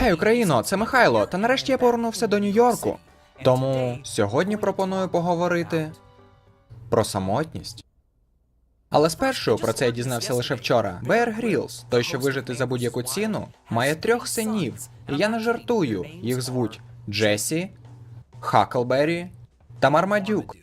Гей, Україно, це Михайло. Та нарешті я повернувся до Нью-Йорку. Тому сьогодні пропоную поговорити про самотність. Але спершу про це я дізнався лише вчора. Беар Грілс, той, що вижити за будь-яку ціну, має трьох синів. І я не жартую. Їх звуть Джесі, Хаклбері та Мармадюк.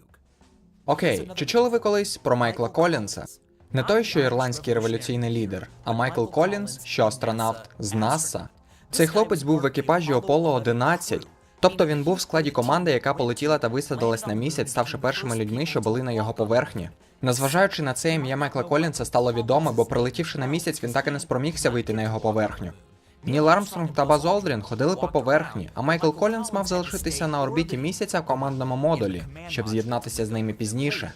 Окей, чи чули ви колись про Майкла Колінса? Не той, що ірландський революційний лідер, а Майкл Колінс, що астронавт з НАСА. Цей хлопець був в екіпажі Аполло 11. Тобто він був в складі команди, яка полетіла та висадилась на місяць, ставши першими людьми, що були на його поверхні. Незважаючи на це, ім'я Майкла Колінса стало відоме, бо прилетівши на місяць, він так і не спромігся вийти на його поверхню. Ніл Армстронг та Баз Олдрін ходили по поверхні, а Майкл Колінс мав залишитися на орбіті місяця в командному модулі, щоб з'єднатися з ними пізніше.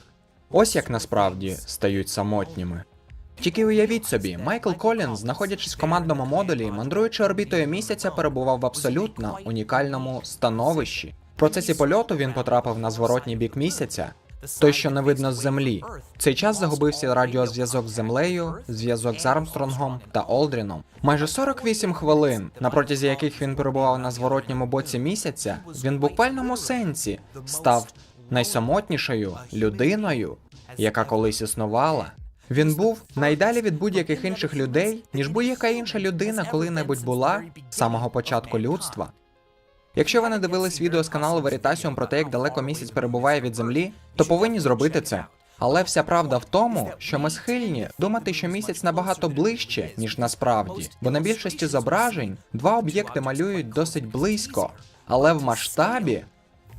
Ось як насправді стають самотніми. Тільки уявіть собі, Майкл Колінз, знаходячись в командному модулі, мандруючи орбітою місяця, перебував в абсолютно унікальному становищі. В процесі польоту він потрапив на зворотній бік місяця, той, що не видно з землі. В цей час загубився радіозв'язок з землею, зв'язок з Армстронгом та Олдріном. Майже 48 хвилин, на протязі яких він перебував на зворотньому боці місяця, він в буквальному сенсі став найсамотнішою людиною, яка колись існувала. Він був найдалі від будь-яких інших людей, ніж будь-яка інша людина коли-небудь була з самого початку людства. Якщо ви не дивились відео з каналу Veritasium про те, як далеко місяць перебуває від землі, то повинні зробити це. Але вся правда в тому, що ми схильні думати, що місяць набагато ближче, ніж насправді, бо на більшості зображень два об'єкти малюють досить близько, але в масштабі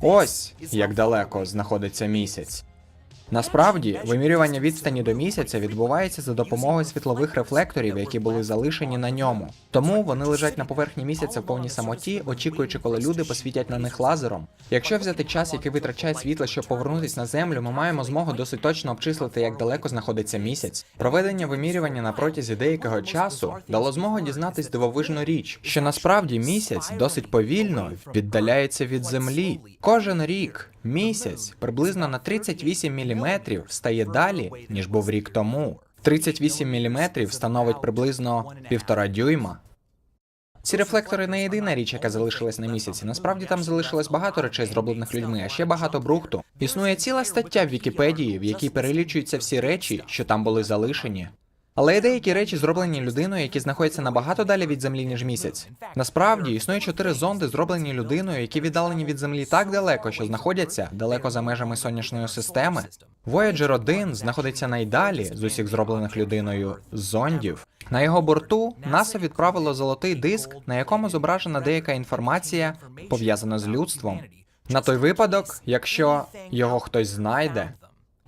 ось як далеко знаходиться місяць. Насправді, вимірювання відстані до місяця відбувається за допомогою світлових рефлекторів, які були залишені на ньому. Тому вони лежать на поверхні місяця в повній самоті, очікуючи, коли люди посвітять на них лазером. Якщо взяти час, який витрачає світло, щоб повернутися на землю, ми маємо змогу досить точно обчислити, як далеко знаходиться місяць. Проведення вимірювання на протязі деякого часу дало змогу дізнатись дивовижну річ, що насправді місяць досить повільно віддаляється від землі. Кожен рік місяць приблизно на 38 мм стає далі, ніж був рік тому. 38 мм становить приблизно півтора дюйма. Ці рефлектори не єдина річ, яка залишилась на місяці. Насправді там залишилось багато речей, зроблених людьми, а ще багато брухту. Існує ціла стаття в Вікіпедії, в якій перелічуються всі речі, що там були залишені. Але є деякі речі, зроблені людиною, які знаходяться набагато далі від землі, ніж місяць. Насправді існує чотири зонди, зроблені людиною, які віддалені від землі так далеко, що знаходяться далеко за межами сонячної системи. Voyager 1 знаходиться найдалі з усіх зроблених людиною зондів. На його борту НАСА відправило золотий диск, на якому зображена деяка інформація, пов'язана з людством. На той випадок, якщо його хтось знайде.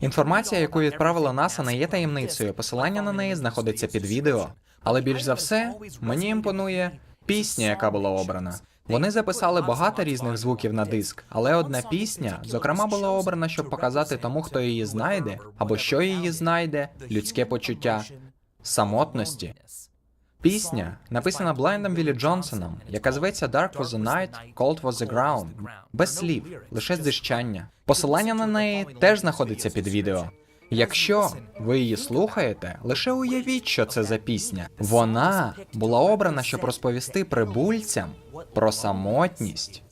Інформація, яку відправила НАСА, не є таємницею. Посилання на неї знаходиться під відео. Але більш за все, мені імпонує пісня, яка була обрана. Вони записали багато різних звуків на диск, але одна пісня, зокрема, була обрана, щоб показати тому, хто її знайде, або що її знайде, людське почуття самотності. Пісня написана Блайндом Віллі Джонсоном, яка зветься Dark was the night, cold was the ground. Без слів, лише здищання. Посилання на неї теж знаходиться під відео. Якщо ви її слухаєте, лише уявіть, що це за пісня. Вона була обрана, щоб розповісти прибульцям про самотність.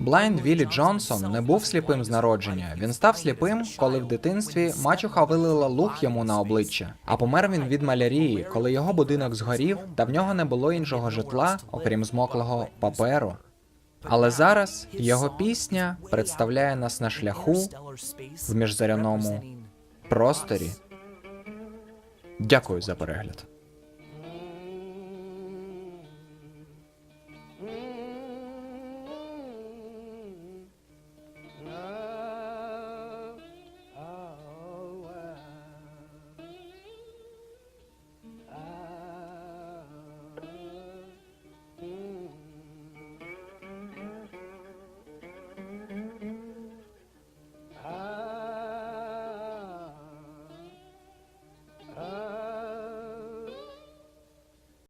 Блайнд Віллі Джонсон не був сліпим з народження. Він став сліпим, коли в дитинстві мачуха вилила луг йому на обличчя. А помер він від малярії, коли його будинок згорів, та в нього не було іншого житла, окрім змоклого паперу. Але зараз його пісня представляє нас на шляху в міжзоряному просторі. Дякую за перегляд.